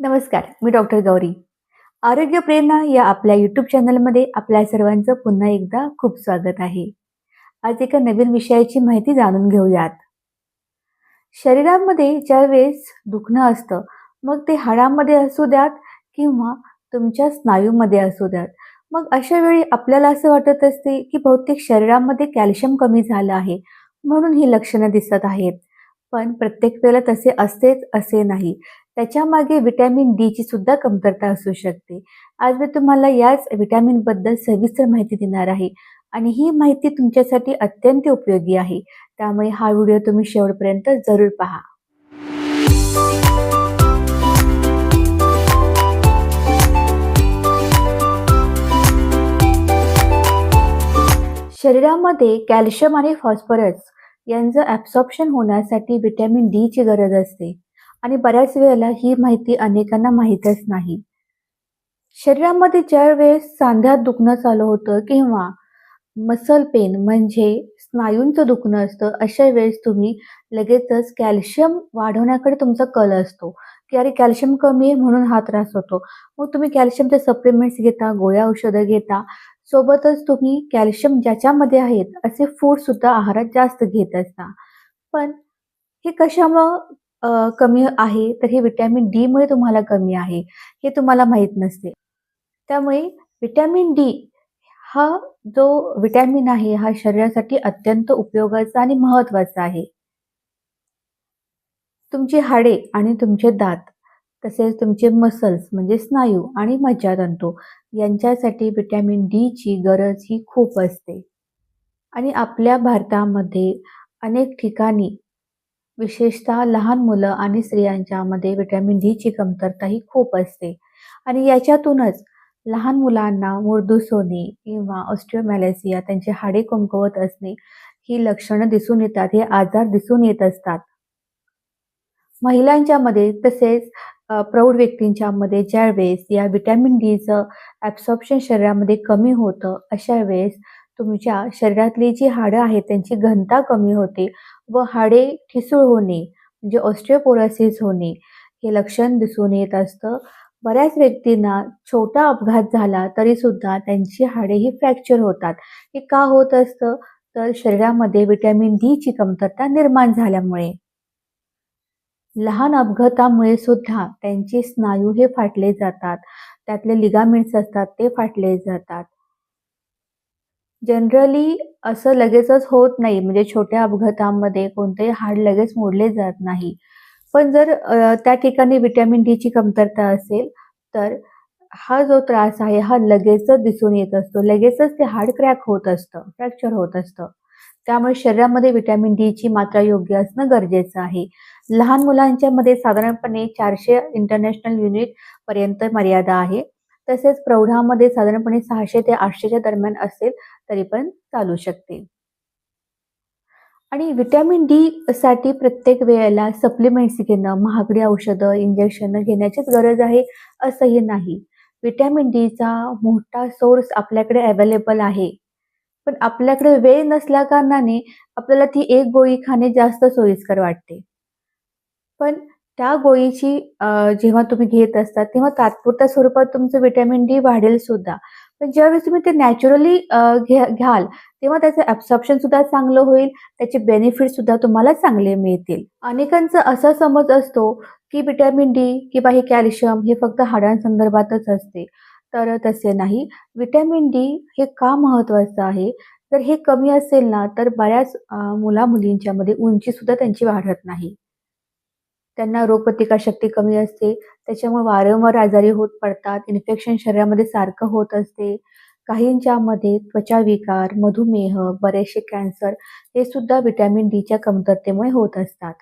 नमस्कार मी डॉक्टर गौरी. आरोग्य प्रेरणा या आपल्या यूट्यूब चॅनलमध्ये आपल्या सर्वांचं पुन्हा एकदा खूप स्वागत आहे. आज एका नवीन विषयाची माहिती जाणून घेऊयात. शरीरामध्ये ज्यावेळेस दुखणं असतं मग ते हाडामध्ये असू द्यात किंवा तुमच्या स्नायूमध्ये असू द्यात. मग अशा वेळी आपल्याला असं वाटत असते की बहुतेक शरीरामध्ये कॅल्शियम कमी झालं आहे म्हणून ही लक्षणं दिसत आहेत. पण प्रत्येक वेळेला तसे असतेच असे नाही. त्याच्यामागे व्हिटॅमिन डीची सुद्धा कमतरता असू शकते. आज मी तुम्हाला याच व्हिटॅमिनबद्दल सविस्तर माहिती देणार आहे. आणि ही माहिती तुमच्यासाठी अत्यंत उपयोगी आहे. त्यामुळे हा व्हिडिओ तुम्ही शेवटपर्यंत जरूर पहा. शरीरामध्ये कॅल्शियम आणि फॉस्फरस यांचं ॲब्सॉर्प्शन होण्यासाठी व्हिटॅमिन डीची गरज असते. आणि बऱ्याच वेळेला ही माहिती अनेकांना माहीतच नाही. शरीरामध्ये ज्या वेळेस सांध्यात दुखणं चालू होतं किंवा मसल पेन म्हणजे स्नायूंचं दुखणं असतं अशा वेळेस तुम्ही लगेचच कॅल्शियम वाढवण्याकडे तुमचा कल असतो. की अरे कॅल्शियम कमी आहे म्हणून हा त्रास होतो. मग तुम्ही कॅल्शियमचे सप्लिमेंट्स घेता गोळ्या औषधं घेता. सोबतच तुम्ही कॅल्शियम ज्याच्यामध्ये आहेत असे फूड सुद्धा आहारात जास्त घेत असता. पण हे कशामुळं कमी आहे तर हे विटॅमिन डी मुळे तुम्हाला कमी आहे हे तुम्हाला माहीत नसते. त्यामुळे विटॅमिन डी हा जो विटॅमिन आहे हा शरीरासाठी अत्यंत उपयोगाचा आणि महत्त्वाचा आहे. तुमची हाडे आणि तुमचे दात तसेच तुमचे मसल्स म्हणजे स्नायू आणि मज्जातंतू यांच्यासाठी विटॅमिन डीची गरज ही खूप असते. आणि आपल्या भारतामध्ये अनेक ठिकाणी विशेषतः लहान मुलं आणि स्त्रियांच्यामध्ये व्हिटॅमिन डीची कमतरता ही खूप असते. आणि याच्यातूनच लहान मुलांना मुरदूस होणे किंवा ऑस्ट्रिओमॅलेसिया त्यांचे हाडे कमकुवत असणे ही लक्षणं दिसून येतात हे आजार दिसून येत असतात. महिलांच्यामध्ये तसेच प्रौढ व्यक्तींच्यामध्ये ज्या वेळेस या व्हिटॅमिन डीचं ॲब्सॉर्प्शन शरीरामध्ये कमी होतं अशा वेळेस तुमच्या शरीरातली जी हाडं आहेत त्यांची घनता कमी होते. व हाडे ठिसूळ होणे म्हणजे ऑस्ट्रिओपोरोसिस होणे हे लक्षण दिसून येत असतं. बऱ्याच व्यक्तींना छोटा अपघात झाला तरी सुद्धा त्यांची हाडे ही फ्रॅक्चर होतात. हे का होत असतं? तर शरीरामध्ये विटॅमिन डीची कमतरता निर्माण झाल्यामुळे. लहान अपघातामुळे सुद्धा त्यांचे स्नायू हे फाटले जातात. त्यातले लिगामेंट्स असतात ते फाटले जातात. जनरली असं लगेचच होत नाही. म्हणजे छोट्या अपघातामध्ये कोणतेही हाड लगेच मोडले जात नाही. पण जर त्या ठिकाणी विटॅमिन डीची कमतरता असेल तर हा जो त्रास आहे हा लगेचच दिसून येत असतो. लगेचच ते हाड क्रॅक होत असतं फ्रॅक्चर होत असतं. त्यामुळे शरीरामध्ये विटॅमिन डीची मात्रा योग्य असणं गरजेचं आहे. लहान मुलांच्या मध्ये साधारणपणे चारशे इंटरनॅशनल युनिट पर्यंत मर्यादा आहे. तसेच प्रौढामध्ये साधारणपणे सहाशे ते आठशेच्या दरम्यान असेल तरी पण चालू शकते. आणि व्हिटॅमिन डी साठी प्रत्येक वेळेला सप्लिमेंट्स घेणं महागडी औषधं इंजेक्शन घेण्याचीच गरज आहे असंही नाही. व्हिटॅमिन डीचा मोठा सोर्स आपल्याकडे अवेलेबल आहे. पण आपल्याकडे वेळ नसल्या कारणाने आपल्याला ती एक गोळी खाणे जास्त सोयीस्कर वाटते. पण त्या गोळीची जेव्हा तुम्ही घेत असता तेव्हा तात्पुरत्या स्वरूपात तुमचं व्हिटॅमिन डी वाढेल सुद्धा. पण ज्यावेळेस तुम्ही ते नॅचरली घ्याल तेव्हा त्याचं ॲब्सॉर्प्शन सुद्धा चांगलं होईल त्याचे बेनिफिट सुद्धा तुम्हाला चांगले मिळतील. अनेकांचा असा समज असतो की विटॅमिन डी किंवा हे कॅल्शियम हे फक्त हाडांसंदर्भातच असते. तर तसे नाही. विटॅमिन डी हे का महत्त्वाचं आहे? तर हे कमी असेल ना तर बऱ्याच मुला-मुलींच्यामध्ये उंची सुद्धा त्यांची वाढत नाही. त्यांना रोगप्रतिकारशक्ती कमी असते त्याच्यामुळे वारंवार आजारी होत पडतात इन्फेक्शन शरीरामध्ये सारखं होत असते. काहींच्यामध्ये त्वचाविकार मधुमेह बरेचसे कॅन्सर हे सुद्धा व्हिटॅमिन डीच्या कमतरतेमुळे होत असतात.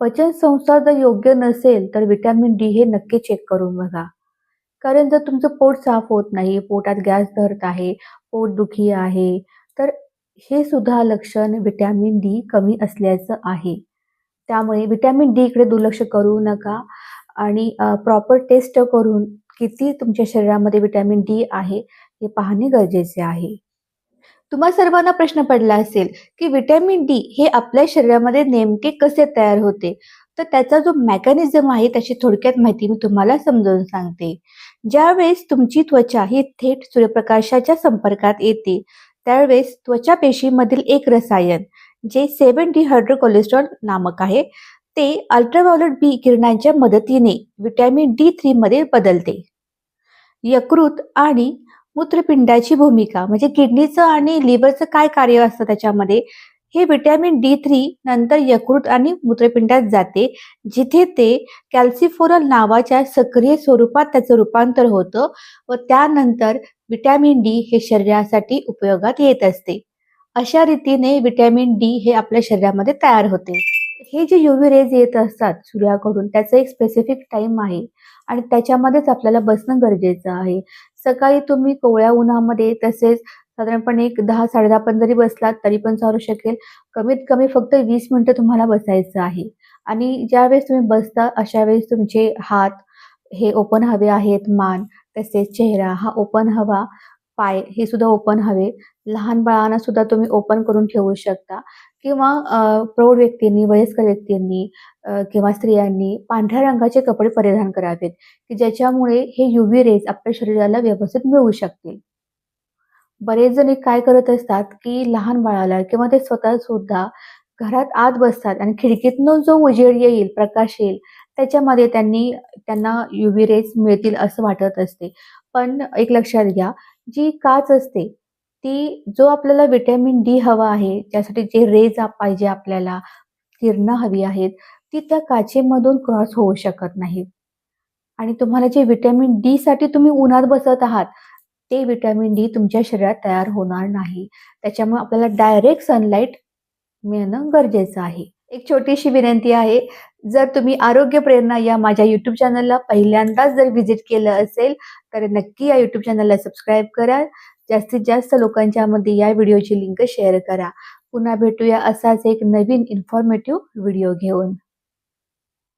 पचन संस्था जर योग्य नसेल तर विटॅमिन डी हे नक्की चेक करून बघा. कारण जर तुमचं पोट साफ होत नाही पोटात गॅस धरत आहे पोटदुखी आहे तर हे सुद्धा लक्षण व्हिटॅमिन डी कमी असल्याचं आहे. त्यामुळे व्हिटॅमिन डी इकडे दुर्लक्ष करू नका. आणि प्रॉपर टेस्ट करून किती तुमच्या शरीरामध्ये विटॅमिन डी आहे हे पाहणे गरजेचे आहे तुम्हा सर्वांना प्रश्न पडला असेल की विटॅमिन डी हे आपल्या शरीरामध्ये नेमके कसे तयार होते तर त्याचा जो मेकॅनिझम आहे त्याची थोडक्यात माहिती मी तुम्हाला समजावून सांगते. ज्यावेळेस तुमची त्वचा ही थेट सूर्यप्रकाशाच्या संपर्कात येते, त्यावेळेस त्वचा पेशीमधील एक रसायन जे सेवन डी हायड्रोकोलेस्ट्रॉल नामक आहे, ते अल्ट्राव्हायोलेट बी किरणांच्या मदतीने व्हिटॅमिन डी थ्री मध्ये बदलते. यकृत आणि मूत्रपिंडाची भूमिका म्हणजे किडनीचं आणि लिव्हरचं काय कार्य असतं त्याच्यामध्ये, हे व्हिटॅमिन डी थ्री नंतर यकृत आणि मूत्रपिंडात जाते, जिथे ते कॅल्सिफोरल नावाच्या सक्रिय स्वरूपात त्याचं रूपांतर होतं व त्यानंतर व्हिटॅमिन डी हे शरीरासाठी उपयोगात येत असते. अशा रीतीने व्हिटॅमिन डी हे आपल्या शरीरामध्ये तयार होते. हे जे युव्ही रेज येत असतात सूर्याकडून त्याचं एक स्पेसिफिक टाईम आहे आणि त्याच्यामध्येच आपल्याला बसणं गरजेचं आहे. सकाळी तुम्ही कोवळ्या उन्हामध्ये तसेच साधारणपणे एक दहा साडे दहा पण जरी बसलात तरी पण चालू शकेल. कमीत कमी फक्त वीस मिनिटं तुम्हाला बसायचं आहे आणि ज्यावेळेस तुम्ही बसता अशा वेळेस तुमचे हात हे ओपन हवे आहेत, मान तसेच चेहरा हा ओपन हवा, पाय हे सुद्धा ओपन हवे. लहान बाळांना सुद्धा तुम्ही ओपन करून ठेवू शकता किंवा प्रौढ व्यक्तींनी, वयस्कर व्यक्तींनी किंवा स्त्रियांनी पांढऱ्या रंगाचे कपडे परिधान करावेत, की ज्याच्यामुळे हे युव्ही रेज आपल्या शरीराला व्यवस्थित मिळू शकतील. बरेच जण काय करत असतात, की लहान बाळाला किंवा ते स्वतः सुद्धा घरात आत बसतात आणि खिडकीतनं जो उजेड येईल, प्रकाश येईल, त्याच्यामध्ये त्यांनी त्यांना युव्ही रेज मिळतील असं वाटत असते. पण एक लक्षात घ्या, जी काच असते, ती जो आपल्याला व्हिटॅमिन डी हवा आहे, ज्यासाठी जे रेज पाहिजे आपल्याला, किरणं हवी आहेत, ती त्या काचेमधून क्रॉस होऊ शकत नाहीत. आणि तुम्हाला जे व्हिटॅमिन डी साठी तुम्ही उन्हात बसत आहात, ते व्हिटॅमिन डी तुमच्या शरीरात तयार होणार नाही. त्याच्यामुळे आपल्याला डायरेक्ट सनलाईट मिळणं गरजेचं आहे. एक छोटीशी विनंती आहे, जर तुम्ही आरोग्य प्रेरणा या माझ्या युट्यूब चॅनलला पहिल्यांदाच जर व्हिजिट केलं असेल, तर नक्की या युट्यूब चॅनलला सबस्क्राईब करा. जास्तीत जास्त लोकांच्यामध्ये या व्हिडिओची लिंक शेअर करा. पुन्हा भेटूया असाच एक नवीन इन्फॉर्मेटिव्ह व्हिडिओ घेऊन.